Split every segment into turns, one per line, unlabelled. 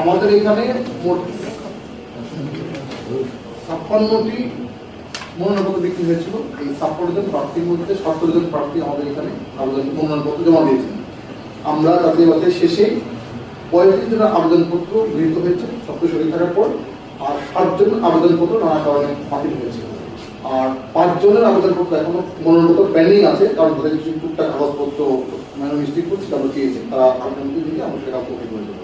আমাদের এখানে ছাপ্পান্নটি মনোনয়নপত্র বিক্রি হয়েছিল। এই ছাপ্পান্ন জন প্রার্থীর মধ্যে সতেরো জন প্রার্থী আমাদের এখানে আবেদন মনোনয়নপত্র জমা দিয়েছেন আমরা জাতীয় বাছাই শেষে পঁয়ত্রিশ জনের আবেদনপত্র গৃহীত হয়েছে সত্য শরীর থাকার পর আর ষাটজন আবেদনপত্র নানা কারণে বাতিল হয়েছে। আর পাঁচজনের আবেদনপত্র এখনও মনোনয়নপত্র পেন্ডিং আছে, কারণ তাদের কিছু টুকটাক কাগজপত্র মানে মিস্টেক করছে, তারা চেয়েছে তারা আবেদন দিকে আমরা সেটা করে দেবো।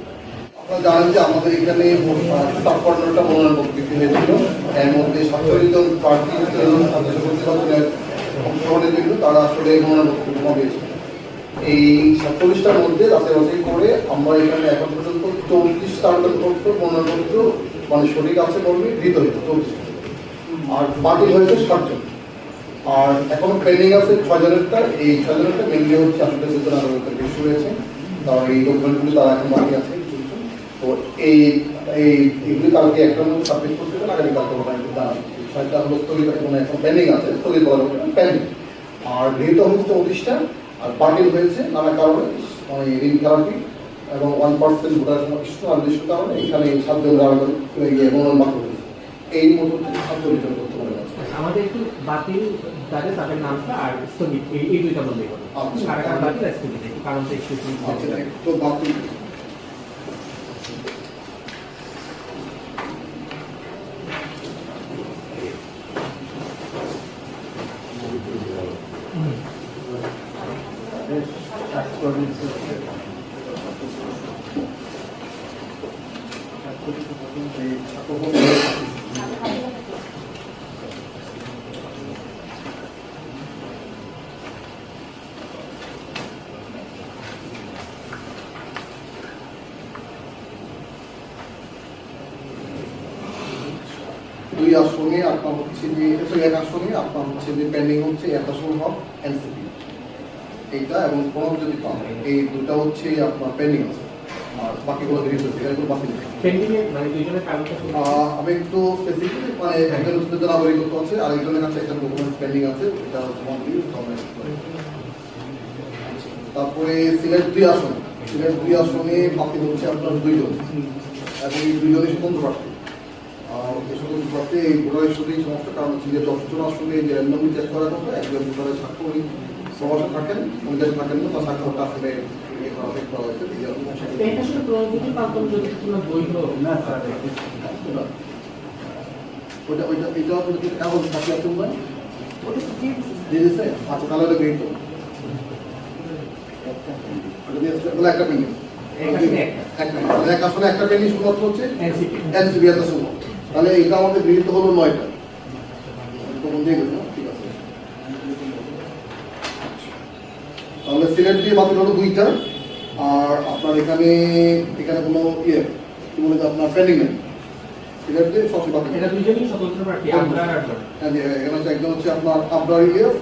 জানেন যে আমাদের এখানে ছাপ্পান্নটা মনোনয়নপত্র বিক্রি হয়েছিল এর মধ্যে সাতচল্লিশ জন প্রার্থী অংশগ্রহণের জন্য তারা আসলে মনোনয়নপত্র জমা দিয়েছিল এই সাতচল্লিশটার মধ্যে বাছাই করে আমরা এখানে এখন পর্যন্ত চৌত্রিশটা আবেদনপত্র মনোনয়নপত্র মানে শরীর আছে বলবে গৃহীত হয়েছে, চৌত্রিশ আর বাতিল হয়েছে ষাটজন আর এখন পেন্ডিং আছে ছয় জনেরটা এই ছয় জনেরটা মেনলি হচ্ছে আসলে দুজন আদালতের বেশি হয়েছে কারণ এই ডকুমেন্টগুলি তারা এখন বাকি আছে। তো এই এই এগুলি কালকে একটা মধ্যে সাবমিট করতে হবে আগামী কালকে ওরা একটু জানাবে ছয়টা হলো স্থগিত মানে এখন পেন্ডিং আছে স্থগিত করা পেন্ডিং আর হয়েছে চৌত্রিশটা আর বাতিল হয়েছে নানা কারণে মানে ঋণ এবং ওয়ান পার্সেন্ট ভোটার সংখ্যা নির্দিষ্ট কারণে এখানে সাতজনের আবেদন মনোনয়ন হয়েছে। এই মতো সাতচল্লিশ জন করতে পারে।
আমাদের একটু বাতিল যাদের তাদের নামটা আর স্থগিত এই দুইটা বললেই হবে।
আচ্ছা।
কারণটা একটু
আচ্ছা তো বাতিল। দুই আসনে আপনার হচ্ছে যে এক আসনে, আপনার হচ্ছে যে পেন্ডিং হচ্ছে এক আসন হক এনসিপি এইটা এবং প্রণব যদি পান এই দুটা হচ্ছে আপনার পেন্ডিং আছে। আর বাকিগুলো গৃহীত হচ্ছে এগুলো
পেন্ডিং মানে
আমি একটু স্পেসিফিক মানে একজন হচ্ছে নাগরিকত্ব আছে আর একজনের কাছে একটা ডকুমেন্ট পেন্ডিং আছে এটা মন্ত্রী তারপরে সিলেট দুই আসন সিলেট দুই আসনে বাতিল হচ্ছে আপনার দুইজন। এবং এই দুইজনই স্বতন্ত্র প্রার্থী আর এই ভোটারের সাথে এই সমস্ত কারণ হচ্ছে যে দশজন আসনে যে র্যান্ডমলি চেক করা কথা একজন ভোটারের স্বাক্ষর সমাজে থাকেন দেশে থাকেন না তার স্বাক্ষরটা আসলে ওইটা ওইটা এটা কাগজ? দিয়ে দিয়েছে? আচ্ছা তাহলে ওটা গৃহীত ওটা একটা পেন্ডিং
একটা।
একটা তাহলে এক আসলে একটা পেন্ডিং শুধুমাত্র হচ্ছে
এনসিপি।
এত তাহলে এটা আমাদের গৃহীত হলো নয়টা। দিয়ে গেল তাহলে সিলেট দিয়ে বাতিল হলো দুইটা। আর আপনার এখানে এখানে কোনো ইয়ে কি বলে আপনার পেন্ডিং নেই সিলেট দিয়ে সবচেয়ে বাতিল।
এটা দুইজনই স্বতন্ত্র প্রার্থী আমরা
হ্যাঁ, এখানে হচ্ছে একজন হচ্ছে আপনার আবরার ইলিয়াস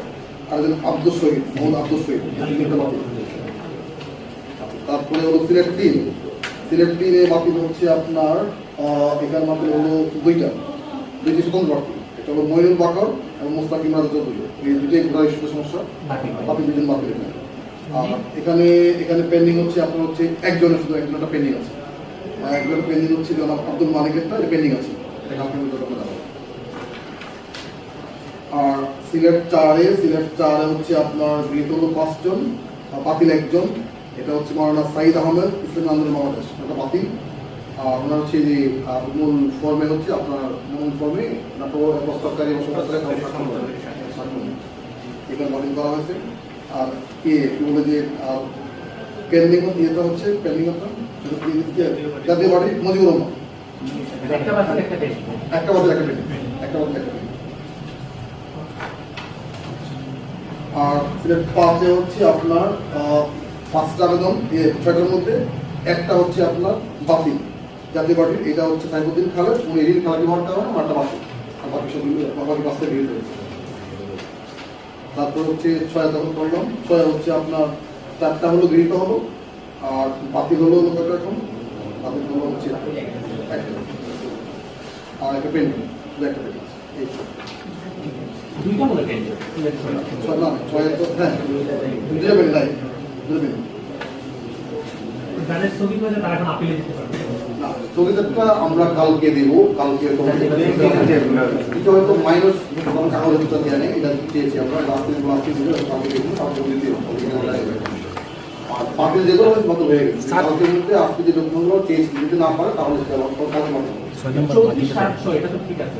আর একজন আব্দুল শহীদ মোহাম্মদ আব্দুল শহীদ তিনটা বাতিল। তারপরে হলো সিলেট তিন। সিলেট তিনে বাতিল হচ্ছে আপনার এখানে বাতিল হলো দুইটা। দুইটি স্বতন্ত্র প্রার্থী এটা হলো মইনুল বাকর এবং মোস্তাকিম রাজা চৌধুরী এই ভোটার ইস্যুতে সমস্যা।
বাতিল।
দুজন বাতিল এখানে। এখানে পেন্ডিং হচ্ছে আপনার হচ্ছে একজনের শুধু একজনটা পেন্ডিং আছে। একজন পেন্ডিং হচ্ছে জনাব আব্দুল মালিকেরটা এটা পেন্ডিং আছে। এটা কালকে ভিতরে করে হবে। আর সিলেট চারে সিলেট চারে হচ্ছে আপনার গৃহীত হলো পাঁচজন বাতিল একজন। এটা হচ্ছে মৌলানা সাইদ আহমেদ, ইসলাম আন্দোলন বাংলাদেশ, এটা বাতিল। আর ওনার হচ্ছে যে মূল ফর্মে হচ্ছে আপনার মূল ফর্মে প্রস্তাবকারী এখানে বাতিল করা হয়েছে। আর কে বলে যে পেন্ডিং ইয়েটা হচ্ছে জাতীয় পার্টি? মজিবুর রহমান।
একটা বাতিল একটা পেন্ডিং
একটা বাতিল একটা পেন্ডিং একটা বাতিল একটা পেন্ডিং আর সিলেট পাঁচে হচ্ছে আপনার পাঁচটা আবেদন ছয়টার মধ্যে একটা হচ্ছে আপনার বাতিল। জাতীয় পার্টির এটা হচ্ছে সাইফুদ্দিন খালেদ উনি ঋণ খেলাপি হওয়ার কারণে মাঠটা বাতিল। আর বাকি সবগুলো বাকি পাঁচটা গৃহীত হয়েছে। তারপর হচ্ছে ছয় তখন করলাম। ছয় হচ্ছে আপনার চারটা হলো গৃহীত হলো আর বাতিল হলো কত এখন বাতিল হলো হচ্ছে আর একটা পেন্ডিং একটা পেন্ডিং এই ছয়।
দুইটা মনে পেন্ডিং
ছয় না ছয় তো হ্যাঁ পেন্ডিং পেন্ডিং
স্থগিত হয়েছে তারা এখন আপিলে দিতে পারবে।
স্থগিতটা আমরা কালকে দেব কালকে হয়তো মাইনাস নেই এটা চেয়েছি আমরা। লাস্ট দিন লাস্ট কালকে দেখুন কালকে দিতে আর বাতিল যেগুলো হয়তো হয়ে গেছে। কালকের মধ্যে আপনি যে ডকুমেন্টগুলো চেয়েছি যদি না পারে তাহলে সেটা আবার কাজে পাঠাবো
চৌত্রিশ ষাট ছয় এটা তো ঠিক আছে।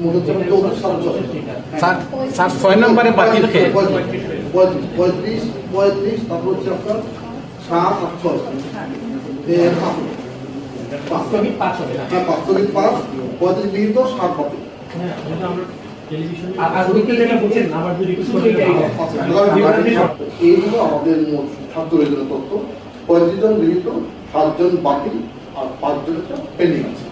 মোট হচ্ছে আমরা চৌত্রিশ সাল চলে
ঠিক আছে।
স্যার স্যার ছয় নম্বরে বাতিল খেয়ে
পঁয়ত্রিশ পঁয়ত্রিশ তারপর হচ্ছে আপনার সাত আট। পাঁচ।
হবে না।
হ্যাঁ পাঁচ পাঁচ পঁয়ত্রিশ বিহিত ষাট আমাদের মোট ছাত্রের জন্য তথ্য পঁয়ত্রিশ জন গৃহীত সাতজন বাতিল আর পাঁচজন পেন্ডিং আছে।